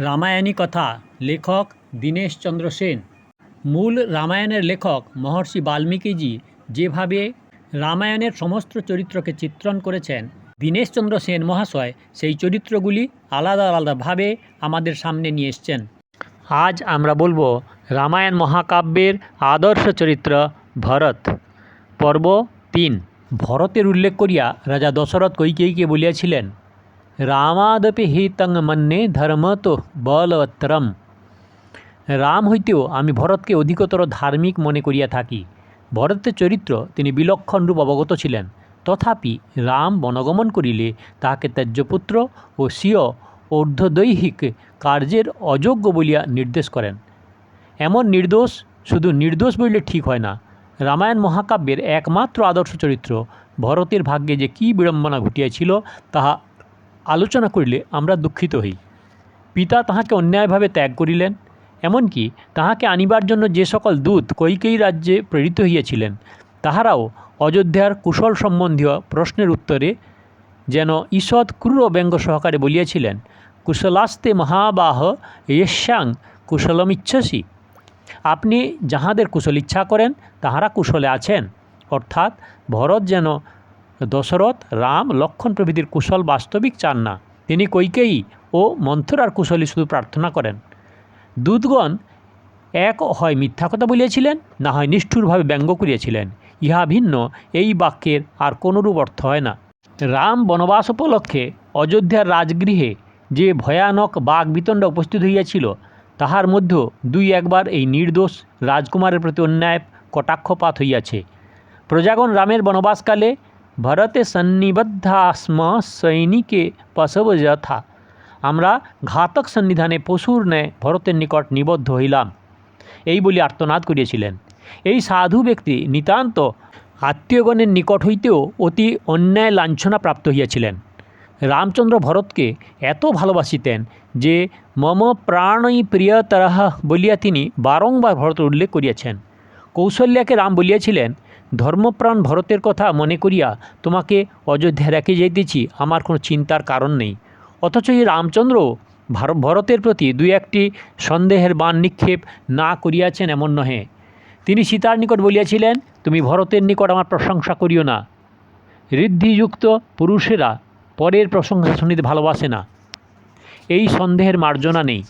রামায়ণী কথা, লেখক দীনেশচন্দ্র সেন। মূল রামায়ণের লেখক মহর্ষি বাল্মীকিজি যেভাবে রামায়ণের সমস্ত চরিত্রকে চিত্রণ করেছেন দীনেশচন্দ্র সেন মহাশয় সেই চরিত্রগুলি আলাদা আলাদাভাবে আমাদের সামনে নিয়ে এসছেন। আজ আমরা বলব রামায়ণ মহাকাব্যের আদর্শ চরিত্র ভরত। পর্ব তিন। ভরতের উল্লেখ করিয়া রাজা দশরথ কৈকেয়ীকে বলিয়াছিলেন রামাদপি হিতং মন্যে ধর্ম তো বলবত্তরম রাম হইতেও আমি ভরতকে অধিকতর ধার্মিক মনে করিয়া থাকি ভরতের চরিত্র তিনি বিলক্ষণ রূপ অবগত ছিলেন তথাপি রাম বনগমন করিলে তাহাকে ত্যাজ্যপুত্র ও স্বীয় ঊর্ধ্বদৈহিক কার্যের অযোগ্য বলিয়া নির্দেশ করেন এমন নির্দোষ শুধু নির্দোষ বললে ঠিক হয় না রামায়ণ মহাকাব্যের একমাত্র আদর্শ চরিত্র ভরতের ভাগ্যে যে কী বিড়ম্বনা ঘটিয়াছিল তাহা আলোচনা করিলে আমরা দুঃখিত হই। পিতা তাহাকে অন্যায়ভাবে ত্যাগ করিলেন, এমনকি তাহাকে আনিবার জন্য যে সকল দূত কৈকেয়ী রাজ্যে প্রেরিত হইয়াছিলেন, তাহারাও অযোধ্যার কুশল সম্বন্ধীয় প্রশ্নের উত্তরে যেন ঈষৎ ক্রূর ব্যঙ্গ সহকারে বলিয়াছিলেন, কুশলাস্তে মহাবাহ ঈশাং কুশলমিচ্ছসি। আপনি যাহাদের কুশল ইচ্ছা করেন, তাহারা কুশলে আছেন। অর্থাৎ ভরত যেন দশরথ, রাম, লক্ষণ প্রভৃতির কুশল বাস্তবিক চান না। তিনি কৈকেয়ী ও মন্থরার কুশলী শুধু প্রার্থনা করেন। দূতগণ এক হয় মিথ্যা কথা বলিয়াছিলেন, না হয় নিষ্ঠুরভাবে ব্যঙ্গ করিয়াছিলেন। ইহা ভিন্ন, এই বাক্যের আর কোনরূপ অর্থ হয় না। রাম বনবাস উপলক্ষে অযোধ্যার রাজগৃহে যে ভয়ানক বাঘ বিতণ্ড উপস্থিত হইয়াছিল, তাহার মধ্যেও দুই একবার এই নির্দোষ রাজকুমারের প্রতি অন্যায় কটাক্ষপাত হইয়াছে। প্রজাগণ রামের বনবাসকালে ভরতে সন্নিবদ্ধাস্ম সৈনিকে পশব যথা আমরা ঘাতক সন্নিধানে পশুর ন্যায় ভরতের নিকট নিবদ্ধ হইলাম। এই বলি আর্তনাদ করিয়াছিলেন। এই সাধু ব্যক্তি নিতান্ত আত্মীয়গণের নিকট হইতেও অতি অন্যায় লাঞ্ছনা প্রাপ্ত হইয়াছিলেন। রামচন্দ্র ভরতকে এত ভালোবাসিতেন যে মম প্রাণই প্রিয়তরহ বলিয়া তিনি বারংবার ভরত উল্লেখ করিয়াছেন। কৌশল্যাকে রাম বলিয়াছিলেন ধর্মপ্রাণ ভরতের কথা মনে করিয়া তোমাকে অযোধ্যা রেখে যাইতেছি, আমার কোনো চিন্তার কারণ নেই। অথচ এই রামচন্দ্র ভার ভরতের প্রতি দুই একটি সন্দেহের বাণ নিক্ষেপ না করিয়াছেন এমন নহে। তিনি সীতার নিকট বলিয়াছিলেন, তুমি ভরতের নিকট আমার প্রশংসা করিও না। ঋদ্ধিযুক্ত পুরুষেরা পরের প্রশংসা শুনিতে ভালোবাসে না। এই সন্দেহের মার্জনা নেই।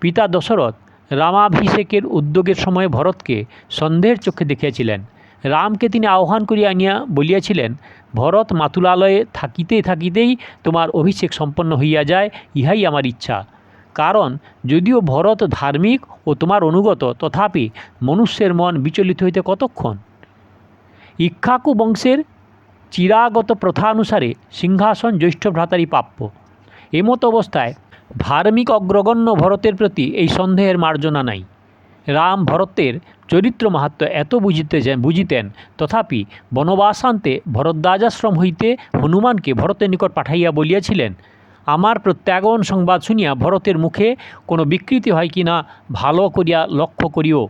পিতা দশরথ রামাভিষেকের উদ্যোগের সময় ভরতকে সন্দেহের চোখে দেখিয়াছিলেন। রামকে তিনি আহ্বান করিয়া আনিয়া বলিয়াছিলেন, ভরত মাতুলালয়ে থাকিতে থাকিতেই তোমার অভিষেক সম্পন্ন হইয়া যায়, ইহাই আমার ইচ্ছা। কারণ যদিও ভরত ধার্মিক ও তোমার অনুগত, তথাপি মনুষ্যের মন বিচলিত হইতে কতক্ষণ? ইক্ষাকু বংশের চিরাগত প্রথানুসারে সিংহাসন জ্যৈষ্ঠ ভ্রাতারই প্রাপ্য। এমত অবস্থায় ধার্মিক অগ্রগণ্য ভরতের প্রতি এই সন্দেহের মার্জনা নাই। রাম ভরতের চরিত্র মাহাত্ম এত বুঝিতে বুঝিতেন, তথাপি বনবাসান্তে ভরদ্বাজাশ্রম হইতে হনুমানকে ভরতের নিকট পাঠাইয়া বলিয়াছিলেন, আমার প্রত্যাগমন সংবাদ শুনিয়া ভরতের মুখে কোনো বিকৃতি হয় কি না, ভালো করিয়া লক্ষ্য করিও।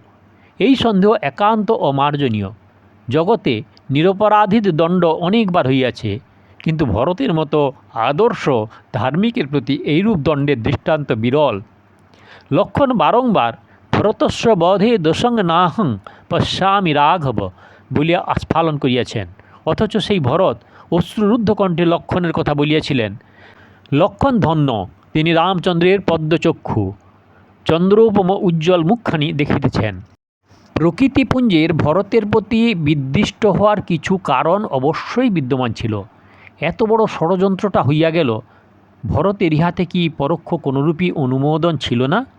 এই সন্দেহ একান্ত অমার্জনীয়। জগতে নিরপরাধীর দণ্ড অনেকবার হইয়াছে, কিন্তু ভরতের মতো আদর্শ ধার্মিকের প্রতি এইরূপ দণ্ডের দৃষ্টান্ত বিরল। লক্ষণ বারংবার ভরতস্ব বধে দোসং নাহং পশ্যামি রাঘব বলিয়া আস্ফালন করিয়াছেন অথচ সেই ভরত অশ্রুরুদ্ধ কণ্ঠে লক্ষণের কথা বলিয়াছিলেন, লক্ষণ ধন্য, তিনি রামচন্দ্রের পদ্মচক্ষু। চন্দ্রোপম উজ্জ্বল মুখখানি দেখিতেছেন। প্রকৃতিপুঞ্জের ভরতের প্রতি বিদ্বিষ্ট হওয়ার কিছু কারণ অবশ্যই বিদ্যমান ছিল। এত বড় ষড়যন্ত্রটা হইয়া গেল, ভরতের ইহাতে কি পরোক্ষ কোনরূপী অনুমোদন ছিল না?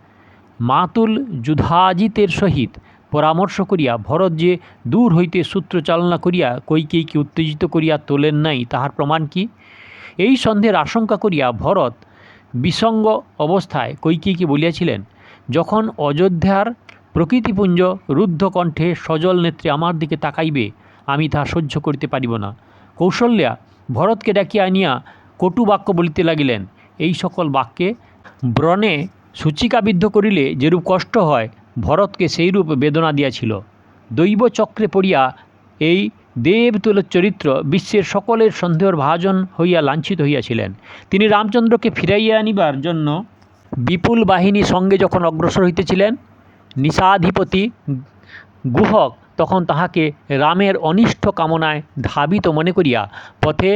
মাতুল যুধাজিতের সহিত পরামর্শ করিয়া ভরত যে দূর হইতে সূত্র চালনা করিয়া কৈকেয়ীকে উত্তেজিত করিয়া তোলেন নাই, তাহার প্রমাণ কি? এই সন্দেহের আশঙ্কা করিয়া ভরত বিসঙ্গ অবস্থায় কৈকেয়ীকে বলিয়াছিলেন, যখন অযোধ্যার প্রকৃতিপুঞ্জ রুদ্ধ কণ্ঠে সজল নেত্রে আমার দিকে তাকাইবে, আমি তাহা সহ্য করিতে পারিব না। কৌশল্যা ভরতকে ডাকিয়া আনিয়া কটু বাক্য বলিতে লাগিলেন, এই সকল বাক্যে ব্রণে সূচিকাবিদ্ধ করিলে যেরূপ কষ্ট হয়, ভরতকে সেইরূপ বেদনা দিয়াছিল। দৈব চক্রে পড়িয়া এই দেবতুলের চরিত্র বিশ্বের সকলের সন্দেহর ভাজন হইয়া লাঞ্ছিত হইয়াছিলেন। তিনি রামচন্দ্রকে ফিরাইয়া আনিবার জন্য বিপুল বাহিনী সঙ্গে যখন অগ্রসর হইতেছিলেন নিশাধিপতি গুহক তখন তাহাকে রামের অনিষ্ট কামনায় ধাবিত মনে করিয়া পথে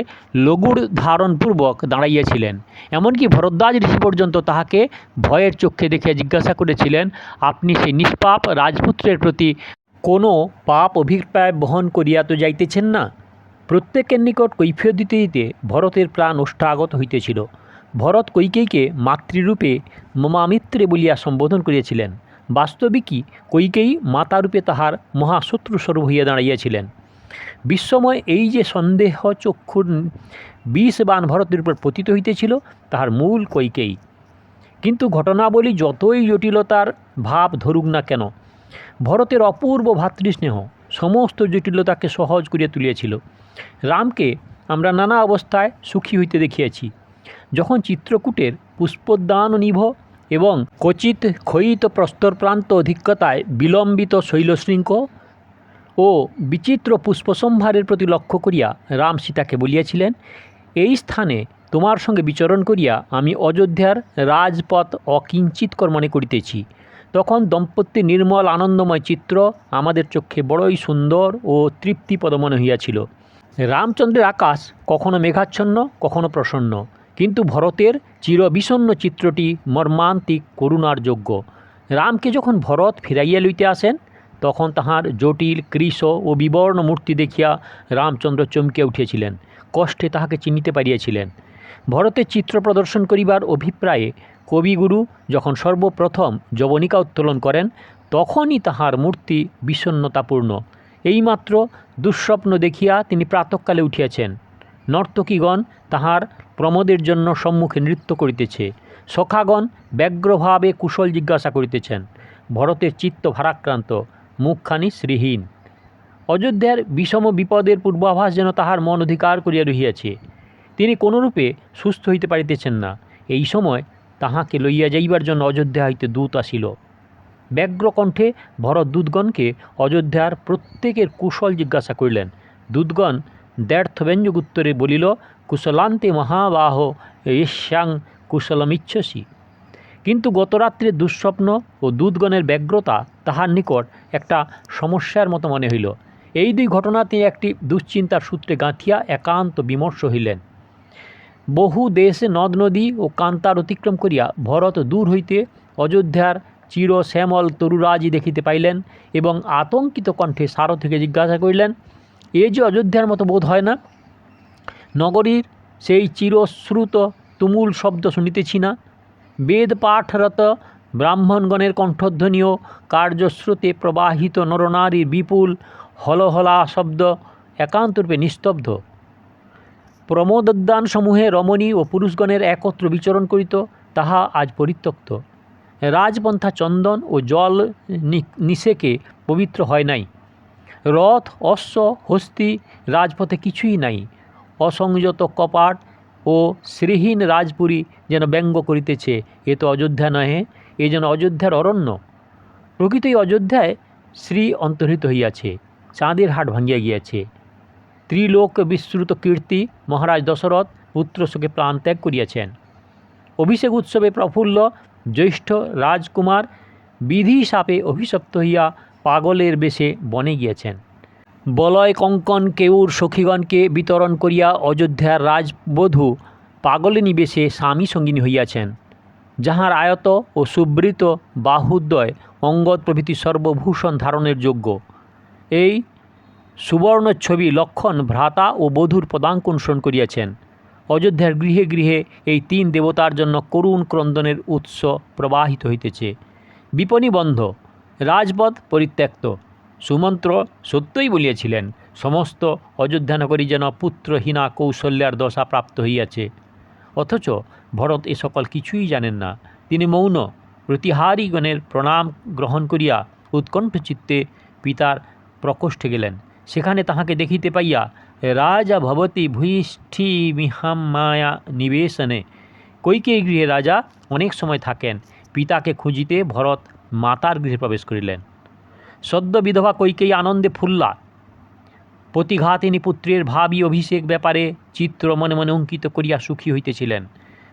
লগুড় ধারণপূর্বক দাঁড়াইয়াছিলেন। এমনকি ভরদ্বাজ ঋষি পর্যন্ত তাহাকে ভয়ের চক্ষে দেখিয়া জিজ্ঞাসা করেছিলেন, আপনি সেই নিষ্পাপ রাজপুত্রের প্রতি কোনো পাপ অভিপ্রায় বহন করিয়া তো যাইতেছেন না? প্রত্যেকের নিকট কৈফিয়ত দিতে দিতে ভরতের প্রাণ ওষ্ঠাগত হইতেছিল। ভরত কৈকেয়ীকে মাতৃরূপে মমামিত্রে বলিয়া সম্বোধন করিয়াছিলেন। বাস্তবিকই কৈকেয়ী মাতারূপে তাহার মহাশত্রুস্বরূপ হইয়া দাঁড়াইয়াছিলেন। বিশ্বময় এই যে সন্দেহ চক্ষুর বিষ বান ভরতের উপর পতিত হইতেছিল, তাহার মূল কৈকেয়ী। কিন্তু ঘটনাবলী যতই জটিলতার ভাব ধরুক না কেন, ভরতের অপূর্ব ভাতৃস্নেহ সমস্ত জটিলতাকে সহজ করিয়া তুলিয়াছিল। রামকে আমরা নানা অবস্থায় সুখী হইতে দেখিয়াছি। যখন চিত্রকূটের পুষ্পোদ্যান নিভ এবং কচিত ক্ষয়িত প্রস্তরপ্রান্ত অধিক্যতায় বিলম্বিত শৈলশৃঙ্গ ও বিচিত্র পুষ্পসম্ভারের প্রতি লক্ষ্য করিয়া রাম সীতাকে বলিয়াছিলেন, এই স্থানে তোমার সঙ্গে বিচরণ করিয়া আমি অযোধ্যার রাজপথ অকিঞ্চিতকর মনে করিতেছি। তখন দম্পতির নির্মল আনন্দময় চিত্র আমাদের চক্ষে বড়ই সুন্দর ও তৃপ্তিপদ মনে হইয়াছিল। রামচন্দ্রের আকাশ কখনো মেঘাচ্ছন্ন, কখনো প্রসন্ন। কিন্তু ভরতের চিরবিষণ্ণ চিত্রটি মর্মান্তিক করুণার যোগ্য। রামকে যখন ভরত ফিরাইয়া লইতে আসেন, তখন তাহার জটিল কৃশ ও বিবর্ণ মূর্তি দেখিয়া রামচন্দ্র চমকে উঠিয়াছিলেন কষ্টে তাহাকে চিনিতে পারিয়াছিলেন। ভরতের চিত্র প্রদর্শন করিবার অভিপ্রায়ে কবিগুরু যখন সর্বপ্রথম যবনিকা উত্তোলন করেন, তখনই তাহার মূর্তি বিষণ্নতাপূর্ণ এইমাত্র দুঃস্বপ্ন দেখিয়া তিনি প্রাতঃকালে উঠিয়াছেন। নর্তকীগণ তাহার প্রমোদের জন্য সম্মুখে নৃত্য করিতেছে। সখাগণ ব্যগ্রভাবে কুশল জিজ্ঞাসা করিতেছেন। ভরতের চিত্ত ভারাক্রান্ত, মুখখানি শ্রীহীন। অযোধ্যার বিষম বিপদের পূর্বাভাস যেন তাহার মন অধিকার করিয়া রহিয়াছে। তিনি কোনরূপে সুস্থ হইতে পারিতেছেন না। এই সময় তাহাকে লইয়া যাইবার জন্য অযোধ্যা হইতে দূত আসিল। ব্যগ্রকণ্ঠে ভরত দূতগণকে অযোধ্যার প্রত্যেকের কুশল জিজ্ঞাসা করিলেন। দূতগণ দ্ব্যর্থব্যঞ্জক বলিল, কুশলান্তে মহাবাহ ঈশ্যাং কুশলমিচ্ছসি। কিন্তু গতরাত্রে দুঃস্বপ্ন ও দুধগণের ব্যগ্রতা তাহার নিকট একটা সমস্যার মতো মনে হইল। এই দুই ঘটনা তিনি একটি দুশ্চিন্তার সূত্রে গাঁথিয়া একান্ত বিমর্ষ হইলেন। বহু দেশে নদ নদী ও কান্তার অতিক্রম করিয়া ভরত দূর হইতে অযোধ্যার চির শ্যামল তরুরাজি দেখিতে পাইলেন এবং আতঙ্কিত কণ্ঠে সারথীকে জিজ্ঞাসা করিলেন এ যে অযোধ্যার মতো বোধ হয় না? নগরীর সেই চিরশ্রুত তুমুল শব্দ শুনিতেছি না। বেদ পাঠরত ব্রাহ্মণগণের কণ্ঠধ্বনিও কার্যস্রোতে প্রবাহিত নরনারীর বিপুল হলহলা শব্দ একান্তরূপে নিস্তব্ধ। প্রমোদোদ্যানসমূহে রমণী ও পুরুষগণের একত্র বিচরণ করিত, তাহা আজ পরিত্যক্ত। রাজপন্থা চন্দন ও জল নিষেকে পবিত্র হয় নাই। রথ, অশ্ব, হস্তি, রাজপথে কিছুই নাই। অসংযত কপাট ও শ্রীহীন রাজপুরী যেন ব্যঙ্গ করিতেছে, এ তো অযোধ্যা নহে, এ যেন অযোধ্যার অরণ্য। প্রকৃতই অযোধ্যায় শ্রী অন্তর্হিত হইয়াছে, চাঁদের হাট ভাঙ্গিয়া গিয়াছে। ত্রিলোক বিস্তৃত কীর্তি, মহারাজ দশরথ পুত্র শোকে প্রাণত্যাগ করিয়াছেন। অভিষেক উৎসবে প্রফুল্ল, জ্যৈষ্ঠ রাজকুমার বিধি সাপে অভিশপ্ত হইয়া পাগলের বেশে বনে গিয়েছেন। বলয় কঙ্কন কেউর সখীগণকে বিতরণ করিয়া অযোধ্যার রাজবধূ পাগলিনী বেশে স্বামী সঙ্গিনী হইয়াছেন, যাহার আয়ত ও সুবৃত বাহুদ্বয় অঙ্গদ প্রভৃতি সর্বভূষণ ধারণের যোগ্য। এই সুবর্ণ ছবি লক্ষণ ভ্রাতা ও বধূর পদাঙ্ক অনুসরণ করিয়াছেন। অযোধ্যার গৃহে গৃহে এই তিন দেবতার জন্য করুণ ক্রন্দনের উৎস প্রবাহিত হইতেছে। বিপণী বন্ধ রাজপথ পরিত্যক্ত। সুমন্ত্র সত্যই বলিয়াছিলেন, সমস্ত অযোধ্যা নগরী যেন পুত্রহীনা কৌশল্যার দশা প্রাপ্ত হইয়াছে। অথচ ভরত এ সকল কিছুই জানেন না। তিনি মৌন, প্রতিহারীগণের প্রণাম গ্রহণ করিয়া উৎকণ্ঠ চিত্তে পিতার প্রকোষ্ঠে গেলেন। সেখানে তাহাকে দেখিতে পাইয়া, রাজা ভবতী ভূয়িষ্ঠি মিহাম মায়া নিবেশনে, কৈকেয়ী গৃহে রাজা অনেক সময় থাকেন। পিতাকে খুঁজিতে ভরত মাতার গৃহে প্রবেশ করিলেন। সদ্য বিধবা কৈকেয়ী আনন্দে ফুল্লা। প্রতিঘাতিনী পুত্রের ভাবি অভিষেক ব্যাপারে চিত্র মনে মনে অঙ্কিত করিয়া সুখী হইতেছিলেন।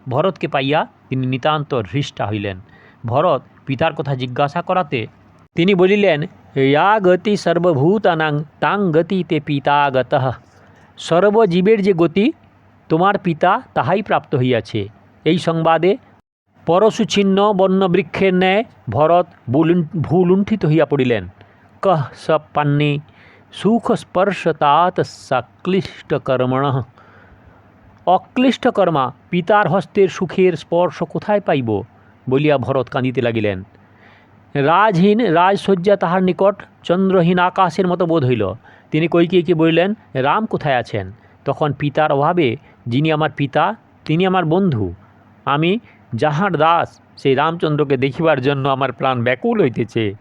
ভরতকে পাইয়া তিনি নিতান্ত হৃষ্টা হইলেন। ভরত পিতার কথা জিজ্ঞাসা করাতে তিনি বলিলেন, ইয়া গতি সর্বভূতানাং, তাং গতিতে পিতা গতঃ সর্বজীবের যে গতি, তোমার পিতা তাহাই প্রাপ্ত হইয়াছে। এই সংবাদে পরশুছিন্ন বন্যবৃক্ষের ন্যায় ভরত ভূলুণ্ঠিত হইয়া পড়িলেন। কহ স পান্নে সুখ স্পর্শতাৎ সাক্লিষ্ট কর্মণ অক্লিষ্ট কর্মা পিতার হস্তের সুখের স্পর্শ কোথায় পাইব? বলিয়া ভরত কাঁদিতে লাগিলেন। রাজহীন রাজসজ্জা তাহার নিকট চন্দ্রহীন আকাশের মতো বোধ হইল। তিনি কৈকেয়ীকে বলিলেন, রাম কোথায় আছেন? তখন পিতার অভাবে যিনি আমার পিতা, তিনি আমার বন্ধু। আমি যাহার দাস, সেই রামচন্দ্রকে দেখিবার জন্য আমার প্রাণ ব্যাকুল হইতেছে।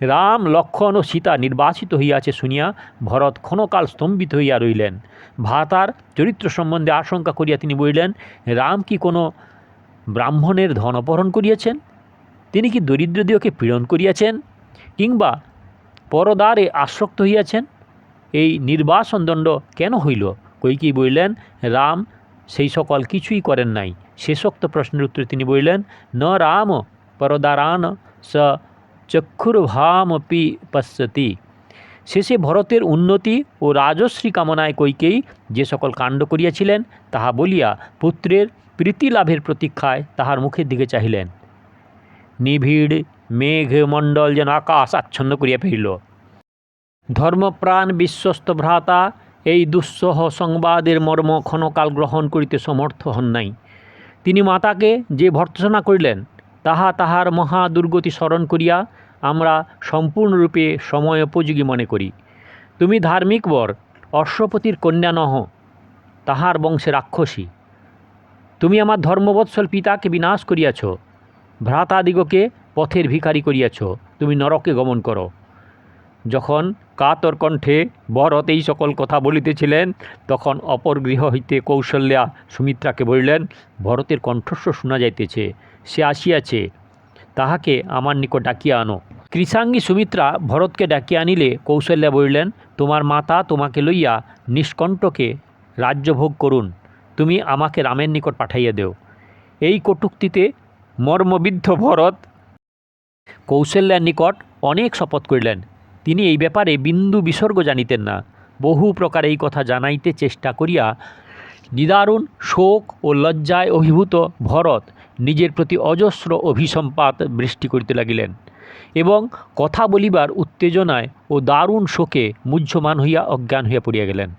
রাম, লক্ষণ ও সীতা নির্বাসিত হইয়াছে শুনিয়া ভরত ক্ষণকাল স্তম্ভিত হইয়া রইলেন। ভাতার চরিত্র সম্বন্ধে আশঙ্কা করিয়া তিনি বলিলেন, রাম কি কোনো ব্রাহ্মণের ধন অপহরণ করিয়াছেন? তিনি কি দরিদ্রদিওকে পীড়ন করিয়াছেন? কিংবা পরদারে আসক্ত হইয়াছেন? এই নির্বাসন দণ্ড কেন হইল? কৈকেয়ী বলিলেন, রাম সেই সকল কিছুই করেন নাই। শেষোক্ত প্রশ্নের উত্তরে তিনি বলিলেন, ন রাম পরদারান স চক্ষুর্ভামপি পশ্যতি। শেষে ভরতের উন্নতি ও রাজশ্রী কামনায় কৈকেয়ী যে সকল কাণ্ড করিয়াছিলেন, তাহা বলিয়া পুত্রের প্রীতি লাভের প্রতীক্ষায় তাহার মুখের দিকে চাহিলেন। নিবিড় মেঘমণ্ডল যেন আকাশ আচ্ছন্ন করিয়া ফেলিল ধর্মপ্রাণ বিশ্বস্ত ভ্রাতা, এই দুঃসহ সংবাদের মর্ম ক্ষণকাল গ্রহণ করিতে সমর্থ হন নাই। তিনি মাতাকে যে ভর্ৎসনা করিলেন, তাহা তাহার মহা দুর্গতি স্মরণ করিয়া আমরা সম্পূর্ণরূপে সময় উপযোগী মনে করি। তুমি ধার্মিক বর, অশ্বপতির কন্যা নহ, তাহার বংশে রাক্ষসী। তুমি আমার ধর্মবৎসল পিতাকে বিনাশ করিয়াছ, ভ্রাতাদিগকে পথের ভিখারি করিয়াছ, তুমি নরকে গমন করো। যখন কাতর কণ্ঠে ভরত এই সকল কথা বলিতেছিলেন। তখন অপর গৃহ হইতে কৌশল্যা সুমিত্রাকে বলিলেন, ভরতের কণ্ঠস্বর শোনা যাইতেছে, সে আসিয়াছে। তাহাকে আমার নিকট ডাকিয়া আনো। কৃষাঙ্গী সুমিত্রা ভরতকে ডাকিয়া আনিলে কৌশল্যা বলিলেন, তোমার মাতা তোমাকে লইয়া নিষ্কণ্ঠকে রাজ্যভোগ করুন। তুমি আমাকে রামের নিকট পাঠাইয়া দেও। এই কটুক্তিতে মর্মবিদ্ধ ভরত কৌশল্যার নিকট অনেক শপথ করিলেন। তিনি এই ব্যাপারে বিন্দু বিসর্গ জানিতেন না। বহু প্রকার এই কথা জানাইতে চেষ্টা করিয়া নিদারুণ শোক ও লজ্জায় অভিভূত ভরত নিজের প্রতি অজস্র অভিসম্পাত বৃষ্টি করিতে লাগিলেন এবং কথা বলিবার উত্তেজনায় ও দারুণ শোকে মুহ্যমান হইয়া অজ্ঞান হইয়া পড়িয়া গেলেন।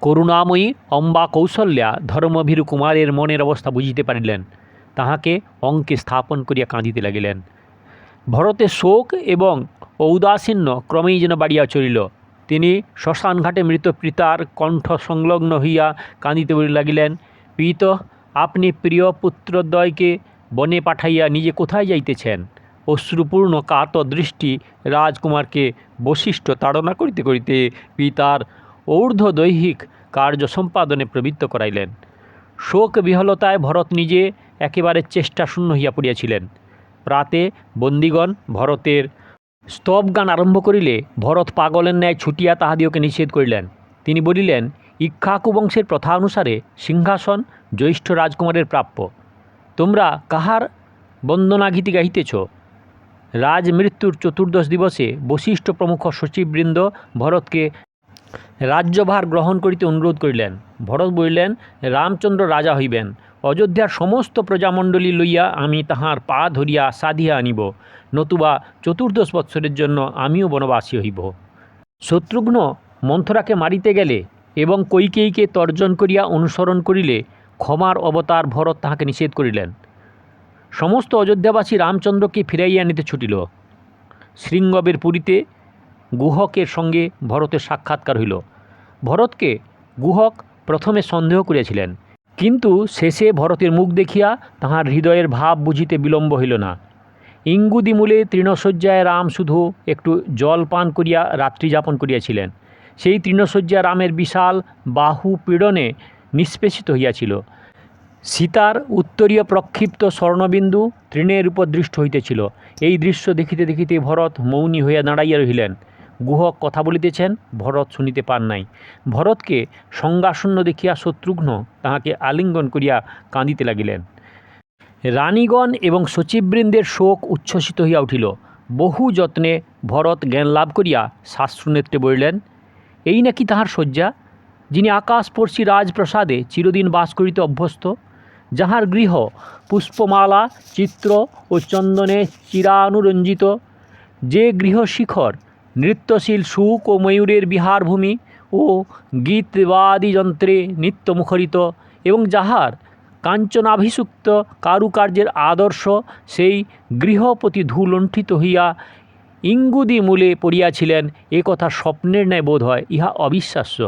করুণাময়ী অম্বা কৌশল্যা ধর্মভীরু কুমারের মনের অবস্থা বুঝিতে পারিলেন। তাহাকে অঙ্কে স্থাপন করিয়া কাঁদিতে লাগিলেন। ভরতের শোক এবং ঔদাসীন্য ক্রমেই যেন বাড়িয়া চলিল। তিনি শ্মশানঘাটে মৃত পিতার কণ্ঠ সংলগ্ন হইয়া কাঁদিতে লাগিলেন, পিত, আপনি প্রিয় পুত্রদ্বয়কে বনে পাঠাইয়া নিজে কোথায় যাইতেছেন? অশ্রুপূর্ণ কাত দৃষ্টি রাজকুমারকে বশিষ্ঠ তাড়না করিতে করিতে পিতার ঊর্ধ্ব দৈহিক কার্য সম্পাদনে প্রবৃত্ত করাইলেন। শোক বিহলতায় ভরত নিজে একেবারে চেষ্টা শূন্য হইয়া পড়িয়াছিলেন। প্রাতে বন্দিগণ ভরতের স্তব গান আরম্ভ করিলে ভরত পাগলের ন্যায় ছুটিয়া তাহাদিওকে নিষেধ করিলেন। তিনি বলিলেন, ইক্ষ্বাকু বংশের প্রথা অনুসারে সিংহাসন জ্যৈষ্ঠ রাজকুমারের প্রাপ্য। তোমরা কাহার বন্দনাগীতি গাহিতেছ? রাজ মৃত্যুর চতুর্দশ দিবসে বশিষ্ঠ প্রমুখ সচিববৃন্দ ভরতকে রাজ্যভার গ্রহণ করিতে অনুরোধ করিলেন। ভরত বলিলেন, রামচন্দ্র রাজা হইবেন। অযোধ্যার সমস্ত প্রজামণ্ডলী লইয়া আমি তাহার পা ধরিয়া সাধিয়া আনিব। নতুবা চতুর্দশ বৎসরের জন্য আমিও বনবাসী হইব। শত্রুঘ্ন মন্থরাকে মারিতে গেলে এবং কৈকেয়ীকে তর্জন করিয়া অনুসরণ করিলে ক্ষমার অবতার ভরত তাহাকে নিষেধ করিলেন। সমস্ত অযোধ্যাবাসী রামচন্দ্রকে ফিরাইয়া আনিতে ছুটিল। শৃঙ্গবের পুরীতে গুহকের সঙ্গে ভরতের সাক্ষাৎকার হইল। ভরতকে গুহক প্রথমে সন্দেহ করিয়াছিলেন, কিন্তু শেষে ভরতের মুখ দেখিয়া তাহার হৃদয়ের ভাব বুঝিতে বিলম্ব হইল না। ইঙ্গুদিমূলে তৃণশয্যায় রাম শুধু একটু জল পান করিয়া রাত্রি যাপন করিয়াছিলেন। সেই তৃণশয্যা রামের বিশাল বাহু পীড়নে নিষ্পেষিত হইয়াছিল। সীতার উত্তরীয় প্রক্ষিপ্ত স্বর্ণবিন্দু তৃণের উপর দৃষ্ট হইতেছিল। এই দৃশ্য দেখিতে দেখিতে ভরত মৌনী হইয়া দাঁড়াইয়া রহিলেন। গুহক কথা বলিতেছেন, ভরত শুনিতে পান নাই। ভরতকে সংজ্ঞাশূন্য দেখিয়া শত্রুঘ্ন তাহাকে আলিঙ্গন করিয়া কাঁদিতে লাগিলেন। রানীগণ এবং সচিববৃন্দের শোক উচ্ছ্বসিত হইয়া উঠিল। বহু যত্নে ভরত জ্ঞান লাভ করিয়া শাস্ত্রনেত্রে বলিলেন, এই নাকি তাহার শয্যা? যিনি আকাশস্পর্শী রাজপ্রাসাদে চিরদিন বাস করিতে অভ্যস্ত, যাহার গৃহ, পুষ্পমালা, চিত্র ও চন্দনে চিরানুরঞ্জিত, যে গৃহশিখর নৃত্যশীল সুখ ও ময়ূরের বিহারভূমি ও গীতবাদী যন্ত্রে নিত্য মুখরিত এবং যাহার কাঞ্চনাভিষুক্ত কারুকার্যের আদর্শ, সেই গৃহপতি ধুলণ্ঠিত হইয়া ইঙ্গুদি মূলে পড়িয়াছিলেন, এ কথা স্বপ্নের ন্যায় বোধ হয়, ইহা অবিশ্বাস্য।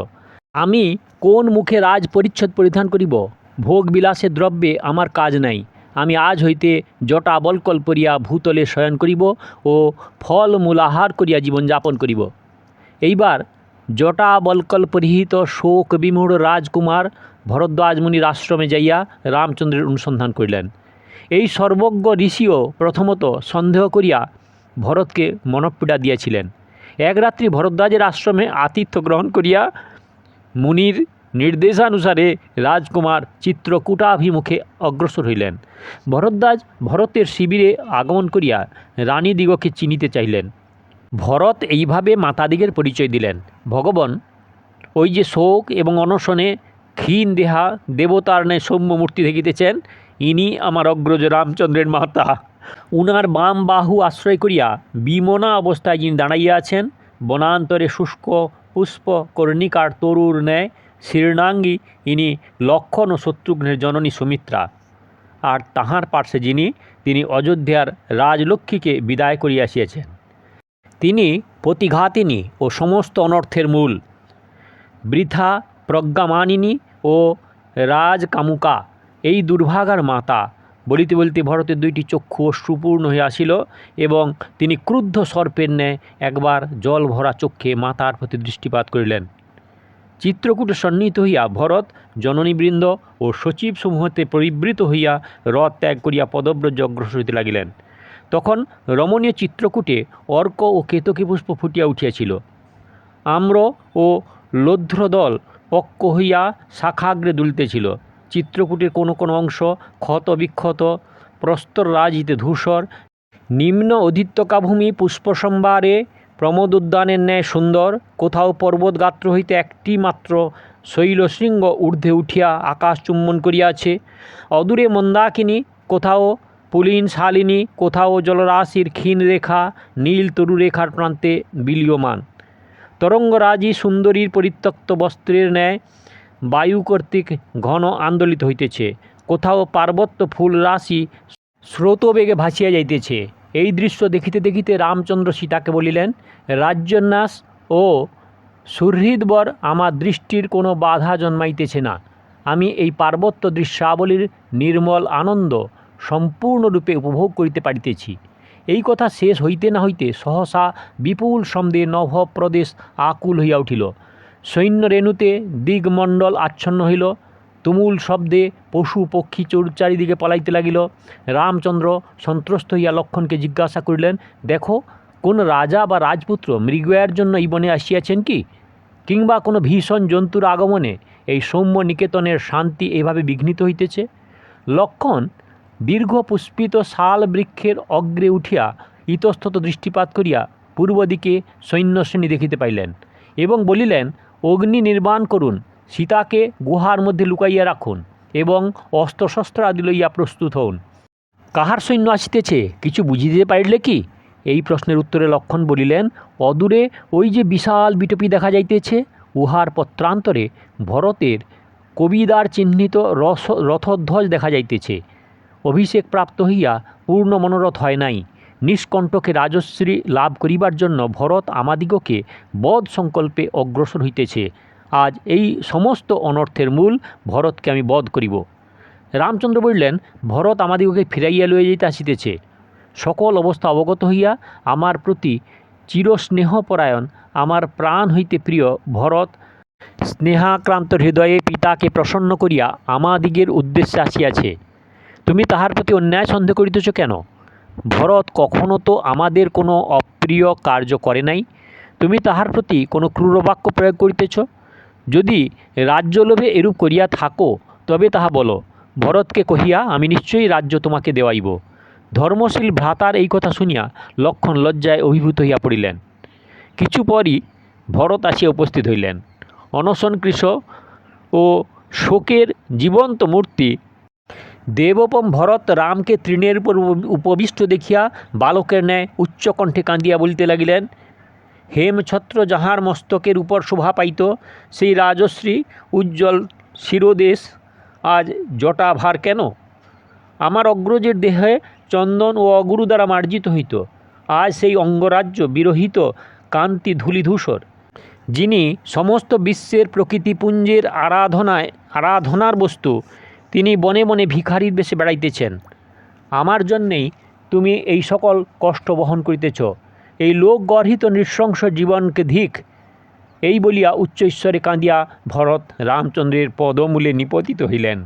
আমি কোন মুখে রাজ পরিচ্ছদ পরিধান করিব? ভোগ বিলাসের দ্রব্যে আমার কাজ নাই। আমি আজ হইতে জটা বলকল পরিয়া ভূতলে শয়ন করিব ও ফল মূলাহার করিয়া জীবনযাপন করিব। এইবার জটা বলকল পরিহিত শোক বিমূঢ় রাজকুমার ভরদ্বাজ মুনির আশ্রমে যাইয়া রামচন্দ্রের অনুসন্ধান করিলেন। এই সর্বজ্ঞ ঋষিও প্রথমত সন্দেহ করিয়া ভরতকে মনপীড়া দিয়াছিলেন। এক রাত্রি ভরদ্বাজের আশ্রমে আতিথ্য গ্রহণ করিয়া মুনির নির্দেশানুসারে রাজকুমার চিত্রকূটাভিমুখে অগ্রসর হইলেন। ভরদ্বাজ ভরতের শিবিরে আগমন করিয়া রানীদিগকে চিনিতে চাইলেন ভরত এইভাবে মাতাদিগের পরিচয় দিলেন। ভগবান, ওই যে শোক এবং অনশনে ক্ষীণ দেহা দেবতার ন্যায় সৌম্য মূর্তি দেখিতেছেন। ইনি আমার অগ্রজ রামচন্দ্রের মাতা। উনার বাম বাহু আশ্রয় করিয়া বিমনা অবস্থায় যিনি দাঁড়াইয়া আছেন, বনান্তরে শুষ্ক, পুষ্প, কর্ণিকার, তরুর ন্যায়, শীর্ণাঙ্গী, ইনি লক্ষণ ও শত্রুঘ্নের জননী সুমিত্রা। আর তাহার পার্শ্বে যিনি, তিনি অযোধ্যার রাজলক্ষ্মীকে বিদায় করিয়া আসিয়াছেন। তিনি প্রতিঘাতিনী ও সমস্ত অনর্থের মূল। বৃথা প্রজ্ঞামানিনী ও রাজকামুকা। এই দুর্ভাগার মাতা, বলিতে বলিতে ভরতের দুইটি চক্ষু অশ্রুপূর্ণ হইয়া আসিল এবং তিনি ক্রুদ্ধ সর্পের ন্যায় একবার জল ভরা চক্ষে মাতার প্রতি দৃষ্টিপাত করিলেন। চিত্রকূটে সন্নিহিত হইয়া ভরত, জননীবৃন্দ ও সচিব সমূহতে পরিবৃত হইয়া রথ ত্যাগ করিয়া পদব্রজ অগ্রসর হইতে লাগিলেন। তখন রমণীয় চিত্রকূটে অর্ক ও কেতকী পুষ্প ফুটিয়া উঠিয়াছিল। আম্র ও লৌধ্রদল পক্ক হইয়া শাখাগ্রে দুলিতেছিল চিত্রকূটের কোনো কোনো অংশ ক্ষত বিক্ষত, প্রস্তর রাজিতে ধূসর। নিম্ন অধিত্যকাভূমি পুষ্পসম্ভারে প্রমোদ উদ্যানের ন্যায় সুন্দর। কোথাও পর্বত গাত্র হইতে একটি মাত্র শৈলশৃঙ্গ ঊর্ধ্বে উঠিয়া আকাশ চুম্বন করিয়াছে। অদূরে মন্দাকিনী, কোথাও পুলিন শালিনী, কোথাও জলরাশির ক্ষীণ রেখা, নীল তরুরেখার প্রান্তে বিলীয়মান। তরঙ্গরাজি সুন্দরীর পরিত্যক্ত বস্ত্রের ন্যায় বায়ু কর্তৃক ঘন আন্দোলিত হইতেছে। কোথাও পার্বত্য ফুল রাশি স্রোতবেগে ভাসিয়া যাইতেছে। এই দৃশ্য দেখিতে দেখিতে রামচন্দ্র সীতাকে বলিলেন, রাজ্যন্যাস ও সুহৃদবর আমার দৃষ্টির কোনো বাধা জন্মাইতেছে না। আমি এই পার্বত্য দৃশ্যাবলীর নির্মল আনন্দ সম্পূর্ণরূপে উপভোগ করিতে পারিতেছি। এই কথা শেষ হইতে না হইতে সহসা বিপুল শব্দে নভ প্রদেশ আকুল হইয়া উঠিল। সৈন্য রেণুতে দিগমণ্ডল আচ্ছন্ন হইল। তুমুল শব্দে পশু পক্ষী চোর চারিদিকে পলাইতে লাগিল। রামচন্দ্র সন্ত্রস্ত হইয়া লক্ষণকে জিজ্ঞাসা করিলেন, দেখো, কোন রাজা বা রাজপুত্র মৃগয়ের জন্য এই বনে আসিয়াছেন কি? কিংবা কোনো ভীষণ জন্তুর আগমনে এই সৌম্য নিকেতনের শান্তি এভাবে বিঘ্নিত হইতেছে? লক্ষণ দীর্ঘ পুষ্পিত শাল বৃক্ষের অগ্রে উঠিয়া ইতস্তত দৃষ্টিপাত করিয়া পূর্ব দিকে সৈন্যশ্রেণী দেখিতে পাইলেন এবং বলিলেন, অগ্নি নির্মাণ করুন, সীতাকে গুহার মধ্যে লুকাইয়া রাখুন এবং অস্ত্রশস্ত্র আদি লইয়া প্রস্তুত হউন। কাহার সৈন্য আসিতেছে, কিছু বুঝিতে পারিলে কি? এই প্রশ্নের উত্তরে লক্ষণ বলিলেন, অদূরে ওই যে বিশাল বিটপি দেখা যাইতেছে, উহার পত্রান্তরে ভরতের কবিদার চিহ্নিত রস, রথধ্বজ দেখা যাইতেছে। অভিষেক প্রাপ্ত হইয়া পূর্ণ মনোরথ হয় নাই। নিষ্কণ্ঠকে রাজশ্রী লাভ করিবার জন্য ভরত আমাদিগকে বধ সংকল্পে অগ্রসর হইতেছে। আজ এই সমস্ত অনর্থের মূল ভরতকে আমি বধ করিব। রামচন্দ্র বলিলেন, ভরত আমাদিগকে ফিরাইয়া লইয়া যাইতে আসিতেছে। সকল অবস্থা অবগত হইয়া আমার প্রতি চিরস্নেহপরায়ণ, আমার প্রাণ হইতে প্রিয় ভরত স্নেহাক্রান্ত হৃদয়ে পিতাকে প্রসন্ন করিয়া আমাদিগের উদ্দেশ্যে আসিয়াছে। তুমি তাহার প্রতি অন্যায় সন্দেহ করিতেছ কেন? ভরত কখনো তো আমাদের কোনো অপ্রিয় কার্য করে নাই। তুমি তাহার প্রতি কোনো ক্রূর বাক্য প্রয়োগ করিতেছ? যদি রাজ্যলোভে এরূপ করিয়া থাকো, তবে তাহা বলো, ভরতকে কহিয়া আমি নিশ্চয়ই রাজ্য তোমাকে দেওয়াইব। ধর্মশীল ভ্রাতার এই কথা শুনিয়া লক্ষণ লজ্জায় অভিভূত হইয়া পড়িলেন। কিছু পরই ভরত আসিয়া উপস্থিত হইলেন। অনশনকৃশ ও শোকের জীবন্ত মূর্তি দেবোপম ভরত রামকে তৃণের উপর উপবিষ্ট দেখিয়া বালকের ন্যায় উচ্চকণ্ঠে কাঁদিয়া বলিতে লাগিলেন, হেমছত্র যাহার মস্তকের উপর শোভা পাইত, সেই রাজশ্রী উজ্জ্বল শিরোদেশ আজ জটাভার কেন? আমার অগ্রজের দেহে চন্দন ও অগুরু দ্বারা মার্জিত হইত, আজ সেই অঙ্গরাজ্য বিরহিত কান্তি ধূলিধূসর। যিনি সমস্ত বিশ্বের প্রকৃতিপুঞ্জের আরাধনায়, আরাধনার বস্তু তিনি বনে বনে ভিখারির বেশে বেড়াইতেছেন। আমার জন্যেই তুমি এই সকল কষ্ট বহন করিতেছ। এই লোক গর্হিত নৃশংস জীবনকে ধিক। এই বলিয়া উচ্চ ঈশ্বরে কাঁদিয়া ভরত রামচন্দ্রের পদমূলে নিপতিত হইলেন।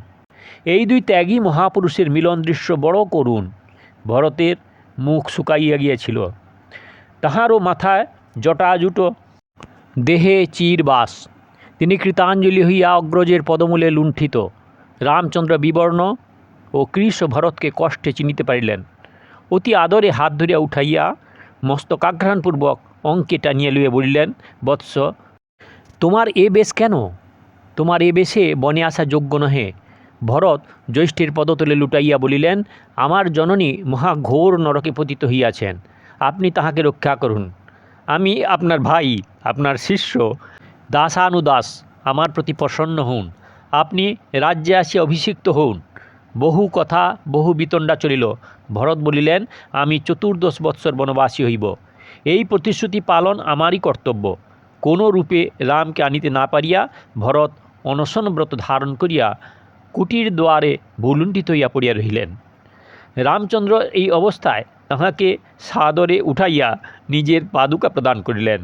এই দুই ত্যাগী মহাপুরুষের মিলন দৃশ্য বড় করুণ। ভরতের মুখ শুকাইয়া গিয়াছিল। তাহারও মাথায় জটাজুটো দেহে চির বাস। তিনি কৃতাঞ্জলি হইয়া অগ্রজের পদমূলে লুণ্ঠিত। রামচন্দ্র বিবর্ণ ও কৃষ ভরতকে কষ্টে চিনিতে পারিলেন। অতি আদরে হাত ধরিয়া উঠাইয়া মস্তকাঘ্রাণপূর্বক অঙ্কে টানিয়া লইয়া বলিলেন, বৎস, তোমার এ বেশ কেন? তোমার এ বেশে বনে আসা যোগ্য নহে। ভরত জ্যৈষ্ঠের পদতলে লুটাইয়া বলিলেন, আমার জননী মহা ঘোর নরকে পতিত হইয়াছেন, আপনি তাহাকে রক্ষা করুন। আমি আপনার ভাই, আপনার শিষ্য, দাসানুদাস, আমার প্রতি প্রসন্ন হউন। আপনি রাজ্যে আসি অভিষিক্ত হউন। বহু কথা, বহু বিতণ্ডা চলিল। ভরত বলিলেন, আমি চতুর্দশ বৎসর বনবাসী হইব। এই প্রতিশ্রুতি পালন আমারই কর্তব্য। কোনো রূপে রামকে আনিতে না পারিয়া ভরত অনশনব্রত ধারণ করিয়া কুটির দ্বারে ভুলুণ্ঠিত হইয়া পড়িয়া রহিলেন। রামচন্দ্র এই অবস্থায় তাহাকে সাদরে উঠাইয়া নিজের পাদুকা প্রদান করিলেন।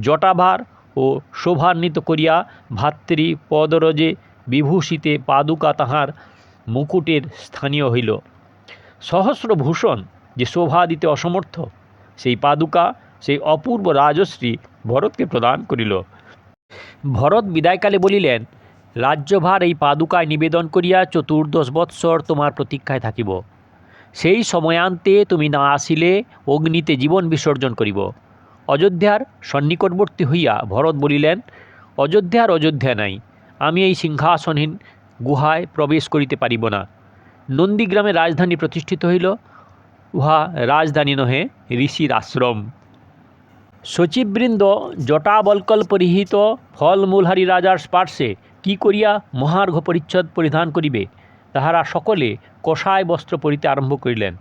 জটাভার ও শোভান্বিত করিয়া ভাতৃ পদরজে বিভূষিতে পাদুকা তাহার মুকুটের স্থানীয় হইল। সহস্রভূষণ যে শোভা দিতে অসমর্থ, সেই পাদুকা, সেই অপূর্ব রাজশ্রী ভরতকে প্রদান করিল। ভরত বিদায়কালে বলিলেন, রাজ্যভার এই পাদুকায় নিবেদন করিয়া চতুর্দশ বৎসর তোমার প্রতীক্ষায় থাকিব। সেই সময়ান্তে তুমি না আসিলে অগ্নিতে জীবন বিসর্জন করিব। অযোধ্যার সন্নিকটবর্তী হইয়া ভরত বলিলেন, অযোধ্যার অযোধ্যা নাই। আমি এই সিংহাসনহীন গুহায় প্রবেশ করিতে পারিব না। নন্দীগ্রামে রাজধানী প্রতিষ্ঠিত হইল, উহা রাজধানী নহে, ঋষির আশ্রম। সচিববৃন্দ জটাবলকল পরিহিত ফলমূলহারি রাজার স্পার্শে কি করিয়া মহার্ঘ পরিচ্ছদ পরিধান করিবে, তাহারা সকলে কষায় বস্ত্র পরিতে আরম্ভ করিলেন।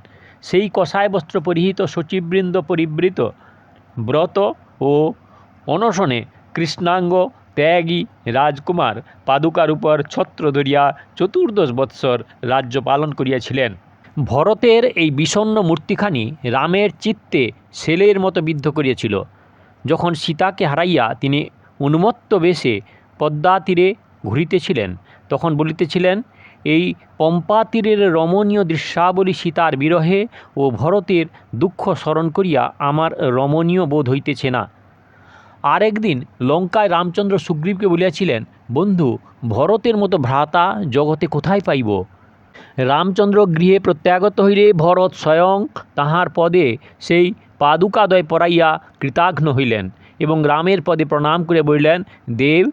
সেই কষায় বস্ত্র পরিহিত সচিববৃন্দ পরিবৃত ব্রত ও অনশনে কৃষ্ণাঙ্গ ত্যাগী রাজকুমার পাদুকার উপর ছত্র ধরিয়া চতুর্দশ বৎসর রাজ্য পালন করিয়াছিলেন। ভরতের এই বিষণ্ন মূর্তিখানি রামের চিত্তে ছেলের মতো বিদ্ধ করিয়াছিল। যখন সীতাকে হারাইয়া তিনি উন্মত্ত বেশে পদ্মা তীরে ঘুরিতেছিলেন, তখন বলিতেছিলেন, এই পম্পা তীরের রমণীয় দৃশ্যাবলী সীতার বিরহে ও ভরতের দুঃখ স্মরণ করিয়া আমার রমণীয় বোধ হইতেছে না। আর একদিন লঙ্কায় রামচন্দ্র সুগ্রীবকে বলিয়াছিলেন, বন্ধু, ভরতের মতো ভ্রাতা জগতে কোথায় পাইব? রামচন্দ্র গৃহে প্রত্যাগত হইলে ভরত স্বয়ং তাহার পদে সেই পাদুকাদয় পরাইয়া কৃতাঘ্ন হইলেন এবং রামের পদে প্রণাম করে বলিলেন, দেব,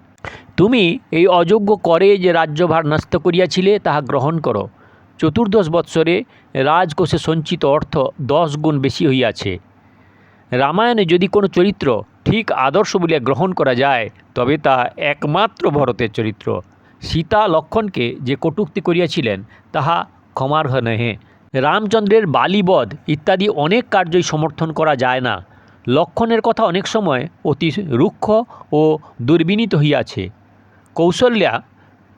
তুমি এই অযোগ্য করে যে রাজ্যভার ন্যস্ত করিয়াছিলে তাহা গ্রহণ করো। চতুর্দশ বৎসরে রাজকোষে সঞ্চিত অর্থ দশ গুণ বেশি হইয়াছে। রামায়ণে যদি কোনো চরিত্র ঠিক আদর্শ বলিয়া গ্রহণ করা যায়, তবে তা একমাত্র ভরতের চরিত্র। সীতা লক্ষণকে যে কটূক্তি করিয়াছিলেন, তাহা ক্ষমার্হ নহে। রামচন্দ্রের বালিবধ ইত্যাদি অনেক কার্যই সমর্থন করা যায় না। লক্ষণের কথা অনেক সময় অতি রুক্ষ ও দুর্বিনীত হইয়াছে। কৌশল্যা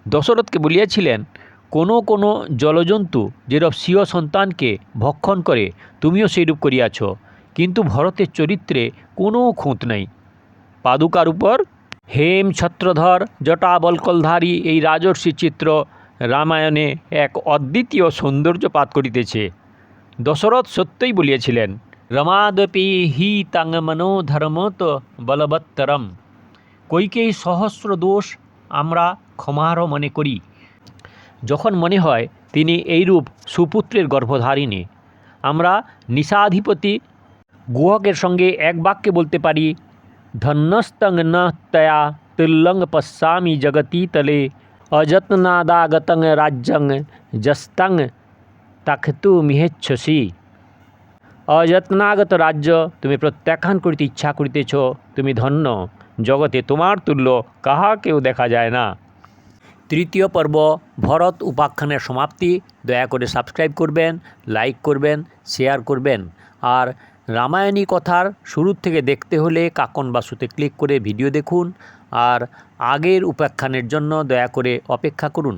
দশরথকে বলিয়াছিলেন, কোনো কোনো জলজন্তু যেরূপ স্বীয় সন্তানকে ভক্ষণ করে, তুমিও সেইরূপ করিয়াছ। কিন্তু ভরতের চরিত্রে কোনো খুঁত নাই। পাদুকার উপর, হেম ছত্রধর জটাবলকলধারী এই রাজর্ষি চিত্র রামায়ণে এক অদ্বিতীয় সৌন্দর্য পাত করিতেছে। দশরথ সত্যই বলিয়াছিলেন, রমাদপি হি তাং বলবত্তরম। কৈকেয়ী সহস্র দোষ আমরা ক্ষমারও মনে করি। যখন মনে হয়, তিনি এইরূপ সুপুত্রের গর্ভধারিণী। আমরা নিশাধিপতি গুহকের সঙ্গে এক বাক্যে বলতে পারি, ধন্যস্তং ন তয়া তুল্লং পশ্যামি জগতি তলে, অযত্নাদাগতং রাজ্যং যস্তং তাক্ষতু মিহেচ্ছসি। অযত্নাগত রাজ্য তুমি প্রত্যাখ্যান করিতে ইচ্ছা করিতেছ, তুমি ধন্য, জগতে তোমার তুল্য কাহাকেও দেখা যায় না। তৃতীয় পর্ব, ভরত উপাখ্যানের সমাপ্তি। দয়া করে সাবস্ক্রাইব করবেন, লাইক করবেন, শেয়ার করবেন। আর রামায়ণী কথার শুরুর থেকে দেখতে হলে কাকন বাসুতে ক্লিক করে ভিডিও দেখুন আর আগের উপাখ্যানের জন্য দয়া করে অপেক্ষা করুন।